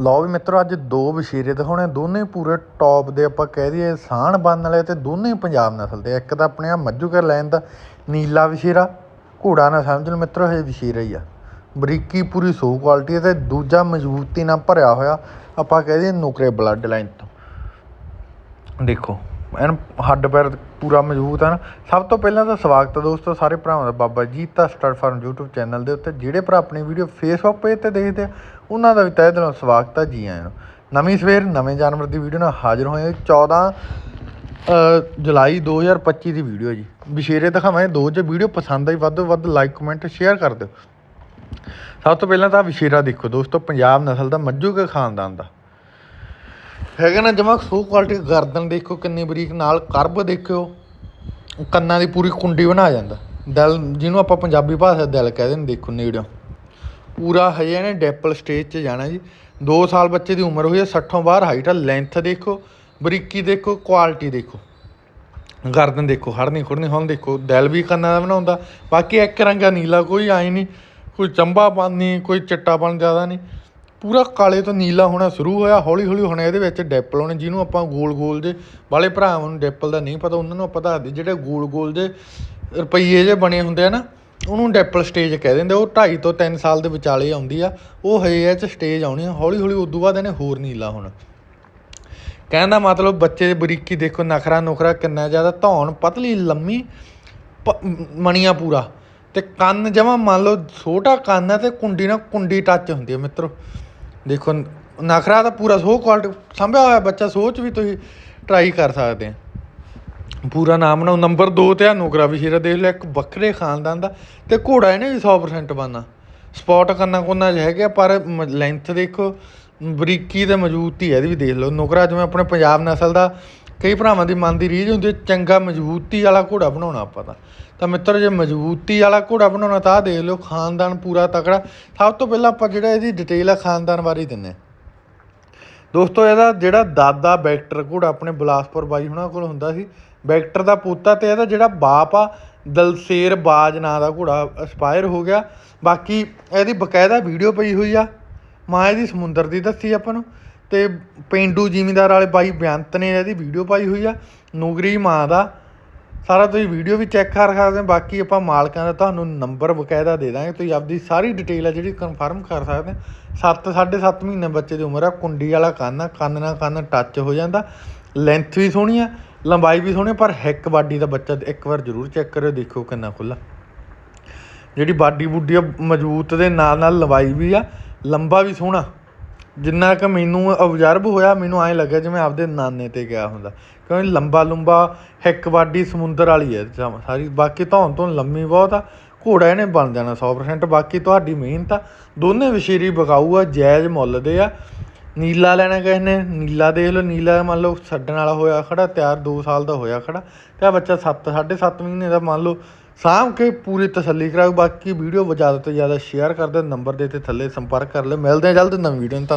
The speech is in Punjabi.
ਲਓ ਵੀ ਮਿੱਤਰੋ, ਅੱਜ ਦੋ ਵਸ਼ੀਰੇ ਦਿਖਾਉਣੇ, ਦੋਨੇ ਪੂਰੇ ਟੌਪ ਦੇ ਆਪਾਂ ਕਹਿ ਦਈਏ, ਸਾਣ ਬੰਨ ਵਾਲੇ ਤੇ ਦੋਨੇ ਹੀ ਪੰਜਾਬ ਨਸਲ ਦੇ। ਇੱਕ ਤਾਂ ਆਪਣੇ ਆ ਮੱਝੂ ਕਰ ਲੈਣ ਦਾ ਨੀਲਾ ਵਸ਼ੀਰਾ, ਘੋੜਾ ਨਾ ਸਮਝ ਲਓ ਮਿੱਤਰੋ, ਇਹ ਵਸ਼ੀਰਾ ਹੀ ਆ। ਬਰੀਕੀ ਪੂਰੀ ਸੋ ਕੁਆਲਿਟੀ ਤੇ ਦੂਜਾ ਮਜ਼ਬੂਤੀ ਨਾਲ ਭਰਿਆ ਹੋਇਆ, ਆਪਾਂ ਕਹਿ ਦਈਏ ਨੁਕਰੇ ਬਲੱਡ ਲਾਈਨ ਤੋਂ। ਦੇਖੋ ਐਨ ਹੱਡ ਪੈਰ ਪੂਰਾ ਮਜ਼ਬੂਤ ਹਨ। ਸਭ ਤੋਂ ਪਹਿਲਾਂ ਤਾਂ ਸਵਾਗਤ ਹੈ ਦੋਸਤੋ ਸਾਰੇ ਭਰਾਵਾਂ ਦਾ Baba Jeeta Star Farm YouTube channel ਦੇ ਉੱਤੇ। ਜਿਹੜੇ ਭਰਾ ਆਪਣੀ ਵੀਡੀਓ ਫੇਸਬੁੱਕ ਪੇਜ ਤੇ ਦੇਖਦੇ ਆ ਉਹਨਾਂ ਦਾ ਵੀ ਤਹਿ ਦਿਲੋਂ ਸਵਾਗਤ ਹੈ ਜੀ ਆਇਆਂ ਨੂੰ। ਨਵੀਂ ਸਵੇਰ ਨਵੇਂ ਜਾਨਵਰ ਦੀ ਵੀਡੀਓ ਨਾਲ ਹਾਜ਼ਰ ਹੋਏ ਹਾਂ। 14 ਅ, ਜੁਲਾਈ 2025 ਦੀ ਵੀਡੀਓ ਜੀ। ਵਿਸ਼ੇਰੇ ਦਿਖਾਵਾਂਗੇ ਦੋ ਜੇ ਵੀਡੀਓ ਪਸੰਦ ਆਈ ਵੱਧ ਤੋਂ ਵੱਧ ਲਾਈਕ ਕਮੈਂਟ ਸ਼ੇਅਰ ਕਰ ਦਿਓ। ਸਭ ਤੋਂ ਪਹਿਲਾਂ ਤਾਂ ਵਿਸ਼ੇਰਾ ਦੇਖੋ ਦੋਸਤੋ ਪੰਜਾਬ ਨਸਲ ਦਾ ਮੱਝੂ ਕੇ ਖਾਨਦਾਨ ਦਾ। ਹੈਗਾ ਨਾ ਜਮਾ, ਸੋ ਕੁਆਲਿਟੀ ਗਰਦਨ ਦੇਖੋ ਕਿੰਨੀ ਬਰੀਕ, ਨਾਲ ਕਰਬ ਦੇਖਿਓ। ਕੰਨਾਂ ਦੀ ਪੂਰੀ ਕੁੰਡੀ ਬਣਾ ਜਾਂਦਾ। ਦਿਲ, ਜਿਹਨੂੰ ਆਪਾਂ ਪੰਜਾਬੀ ਭਾਸ਼ਾ ਦਿਲ ਕਹਿੰਦੇ ਨੇ, ਦੇਖੋ ਨੇੜਿਓਂ। ਪੂਰਾ ਹਜੇ ਇਹਨੇ ਡੈਪਲ ਸਟੇਜ 'ਚ ਜਾਣਾ ਜੀ। 2 ਸਾਲ ਬੱਚੇ ਦੀ ਉਮਰ ਹੋਈ ਹੈ 60 ਬਾਹਰ ਹਾਈਟ ਆ ਲੈਂਥ ਦੇਖੋ, ਬਰੀਕੀ ਦੇਖੋ ਕੁਆਲਿਟੀ ਦੇਖੋ। ਗਰਦਨ ਦੇਖੋ ਹੜਨੀ ਖੁੜਨੀ ਹੁਣ ਦੇਖੋ, ਦਿਲ ਵੀ ਕੰਨਾਂ ਦਾ ਬਣਾਉਂਦਾ। ਬਾਕੀ ਇੱਕ ਰੰਗਾ ਨੀਲਾ, ਕੋਈ ਆਈ ਨਹੀਂ, ਕੋਈ ਚੰਬਾਪਨ ਨਹੀਂ ਕੋਈ ਚਿੱਟਾਪਨ ਜ਼ਿਆਦਾ ਨਹੀਂ। ਪੂਰਾ ਕਾਲੇ ਤੋਂ ਨੀਲਾ ਹੋਣਾ ਸ਼ੁਰੂ ਹੋਇਆ, ਹੌਲੀ ਹੌਲੀ ਹੁਣ ਇਹਦੇ ਵਿੱਚ ਡੈਪਲ ਹੋਣੇ, ਜਿਹਨੂੰ ਆਪਾਂ ਗੋਲ ਗੋਲ ਦੇ ਵਾਲੇ ਭਰਾਵਾਂ ਨੂੰ ਡੈਪਲ ਦਾ ਨਹੀਂ ਪਤਾ, ਉਹਨਾਂ ਨੂੰ ਆਪਾਂ ਦੱਸਦੇ ਜਿਹੜੇ ਗੋਲ ਗੋਲ ਦੇ ਰੁਪਈਏ ਜੇ ਬਣੇ ਹੁੰਦੇ ਆ ਨਾ, ਉਹਨੂੰ ਡੈਪਲ ਸਟੇਜ ਕਹਿ ਦਿੰਦੇ ਉਹ 2.5 ਤੋਂ 3 ਸਾਲ ਦੇ ਵਿਚਾਲੇ ਆਉਂਦੀ ਆ, ਉਹ ਹਜੇ ਇਹ ਚ ਸਟੇਜ ਆਉਣੀ ਆ, ਹੌਲੀ ਹੌਲੀ ਉਦੋਂ ਬਾਅਦ ਇਹਨੇ ਹੋਰ ਨੀਲਾ ਹੋਣਾ। ਕਹਿਣ ਦਾ ਮਤਲਬ ਬੱਚੇ ਦੇ ਬਰੀਕੀ ਦੇਖੋ, ਨਖਰਾ ਨੁਖਰਾ ਕਿੰਨਾ ਜ਼ਿਆਦਾ, ਧੌਣ ਪਤਲੀ, ਲੰਮੀ, ਪ- ਮਣੀਆਂ ਪੂਰਾ, ਤੇ ਕੰਨ ਜਮਾ ਮੰਨ ਲਓ ਛੋਟਾ ਕੰਨ ਹੈ ਤੇ ਕੁੰਡੀ ਨਾਲ ਕੁੰਡੀ ਟੱਚ ਹੁੰਦੀ ਹੈ ਮਿੱਤਰੋ। ਦੇਖੋ, ਨਖਰਾ ਤਾਂ ਪੂਰਾ ਸੋ ਕੁਆਲਿਟੀ ਸੰਭਿਆ ਹੋਇਆ ਬੱਚਾ, ਸੋਚ ਵੀ ਤੁਸੀਂ ਟਰਾਈ ਕਰ ਸਕਦੇ ਆ। ਪੂਰਾ ਨਾਮ ਬਣਾਓ ਨੰਬਰ 2 ਤੇ ਆ, ਨੂਕਰਾ ਵੀ ਸ਼ੇਰਾ ਦੇਖ ਲਓ ਇੱਕ ਵੱਖਰੇ ਖਾਨਦਾਨ ਦਾ, ਤੇ ਘੋੜਾ ਇਹਨੇ ਵੀ 100% ਬਣਨਾ। ਸਪੌਟ ਕਰਨਾ ਕੋਨਾ ਚ ਹੈਗਾ, ਪਰ ਲੈਂਥ ਦੇਖੋ, ਬਰੀਕੀ ਤੇ ਮਜ਼ਬੂਤੀ ਹੈ ਇਹਦੀ ਵੀ ਦੇਖ ਲਓ। ਨੁਕਰਾ ਜਿਵੇਂ ਆਪਣੇ ਪੰਜਾਬ ਨਸਲ ਦਾ ਕਈ ਭਰਾਵਾਂ ਦੀ ਮਨ ਦੀ ਰੀਝ ਹੁੰਦੀ ਹੈ, ਚੰਗਾ ਮਜ਼ਬੂਤੀ ਵਾਲਾ ਘੋੜਾ ਬਣਾਉਣਾ ਆਪਾਂ ਤਾਂ। ਤਾਂ ਮਿੱਤਰ, ਜੇ ਮਜ਼ਬੂਤੀ ਵਾਲਾ ਘੋੜਾ ਬਣਾਉਣਾ ਤਾਂ ਆਹ ਦੇਖ ਲਓ, ਖਾਨਦਾਨ ਪੂਰਾ ਤਕੜਾ। ਸਭ ਤੋਂ ਪਹਿਲਾਂ ਆਪਾਂ ਜਿਹੜਾ ਇਹਦੀ ਡਿਟੇਲ ਆ, ਖਾਨਦਾਨ ਬਾਰੇ ਹੀ ਦਿੰਨੇ ਹਾਂ। ਦੋਸਤੋ, ਇਹਦਾ ਜਿਹੜਾ ਦਾਦਾ ਬੈਕਟਰ ਘੋੜਾ ਆਪਣੇ ਬਲਾਸਪੁਰ ਬਾਈ ਹੁਣਾਂ ਕੋਲ ਹੁੰਦਾ ਸੀ, ਬੈਕਟਰ ਦਾ ਪੋਤਾ ਤੇ ਇਹਦਾ ਜਿਹੜਾ ਬਾਪ ਆ, ਦਲਸੇਰ ਬਾਜ ਨਾਂ ਦਾ ਘੋੜਾ ਐਕਸਪਾਇਰ ਹੋ ਗਿਆ। ਬਾਕੀ ਇਹਦੀ ਬਕਾਇਦਾ ਵੀਡੀਓ ਪਈ ਹੋਈ ਆ, ਮਾਂ ਇਹਦੀ ਸਮੁੰਦਰ ਦੀ ਦੱਸੀ ਆਪਾਂ ਨੂੰ। ਤੇ ਪਿੰਡੂ ਜ਼ਿਮੀਂਦਾਰ ਵਾਲੇ ਬਾਈ ਬੇਅੰਤ ਨੇ ਇਹਦੀ ਵੀਡੀਓ ਪਾਈ ਹੋਈ ਆ। ਨੂਗਰੀ ਮਾਂ ਦਾ। ਸਾਰਾ ਤੁਸੀਂ ਵੀਡੀਓ ਵੀ ਚੈੱਕ ਕਰ ਸਕਦੇ ਹੋ। ਬਾਕੀ ਆਪਾਂ ਮਾਲਕਾਂ ਦਾ ਤੁਹਾਨੂੰ ਨੰਬਰ ਬਕਾਇਦਾ ਦੇ ਦਾਂਗੇ। ਤੁਸੀਂ ਆਪਦੀ ਸਾਰੀ ਡਿਟੇਲ ਆ ਜਿਹੜੀ ਕਨਫਰਮ ਕਰ ਸਕਦੇ ਹੋ। 7 7.5 ਮਹੀਨੇ ਬੱਚੇ ਦੀ ਉਮਰ ਆ। ਕੁੰਡੀ ਵਾਲਾ ਕੰਨ ਆ। ਕੰਨ ਨਾਲ ਕੰਨ ਟੱਚ ਹੋ ਜਾਂਦਾ। ਲੈਂਥ ਵੀ ਸੋਹਣੀ ਆ। ਲੰਬਾਈ ਵੀ ਸੋਹਣੀ ਪਰ ਹੈਕ ਬਾਡੀ ਦਾ ਬੱਚਾ ਇੱਕ ਵਾਰ ਜ਼ਰੂਰ ਚੈੱਕ ਕਰਿਓ। ਦੇਖੋ ਕਿੰਨਾ ਖੁੱਲਾ ਜਿਹੜੀ ਬਾਡੀ ਬੁੱਡੀ ਆ, ਮਜ਼ਬੂਤ ਦੇ ਨਾਲ ਨਾਲ ਲੰਬਾਈ ਵੀ ਆ। ਲੰਬਾ ਵੀ ਸੋਹਣਾ। ਜਿੰਨਾ ਕਿ ਮੈਨੂੰ ਅਬਜ਼ਰਵ ਹੋਇਆ, ਮੈਨੂੰ ਐਂ ਲੱਗਿਆ ਜਿਵੇਂ ਆਪਦੇ ਨਾਨੇ ਤੇ ਗਿਆ ਹੁੰਦਾ। ਕਿਉਂਕਿ ਲੰਬਾ ਲੰਬਾ ਹਿੱਕ ਬਾਡੀ ਸਮੁੰਦਰ ਵਾਲੀ ਹੈ ਜਮਾਂ ਸਾਰੀ ਬਾਕੀ ਧੌਣ ਤੋਂ ਲੰਮੀ ਬਹੁਤ ਆ, ਘੋੜਾ ਇਹਨੇ ਬਣ ਜਾਣਾ 100% ਬਾਕੀ ਤੁਹਾਡੀ ਮਿਹਨਤ ਆ। ਦੋਨੇ ਵਿਸ਼ੇਰੀ ਬਕਾਊ ਆ, ਜਾਇਜ਼ ਮੁੱਲ ਦੇ ਆ। ਨੀਲਾ ਲੈਣਾ ਕਿਸੇ ਨੇ, ਨੀਲਾ ਦੇਖ ਲਓ, ਨੀਲਾ ਮੰਨ ਲਓ ਛੱਡਣ ਵਾਲਾ ਹੋਇਆ ਖੜਾ, ਤਿਆਰ 2 ਸਾਲ ਦਾ ਹੋਇਆ ਖੜਾ, ਤੇ ਆ ਬੱਚਾ 7 7.5 ਮਹੀਨੇ ਦਾ ਮੰਨ ਲਓ, ਸਾਂਭ ਕੇ ਪੂਰੀ ਤਸੱਲੀ ਕਰਾਓ। ਬਾਕੀ ਵੀਡੀਓ ਜ਼ਿਆਦਾ ਤੋਂ ਜ਼ਿਆਦਾ ਸ਼ੇਅਰ ਕਰ ਦਿਓ, ਨੰਬਰ ਦੇ ਤੇ ਥੱਲੇ ਸੰਪਰਕ ਕਰ ਲਓ। ਮਿਲਦੇ ਆ ਜਲਦ ਨਵੀਂ ਵੀਡੀਓ ਨਾਲ ਧੰਨ-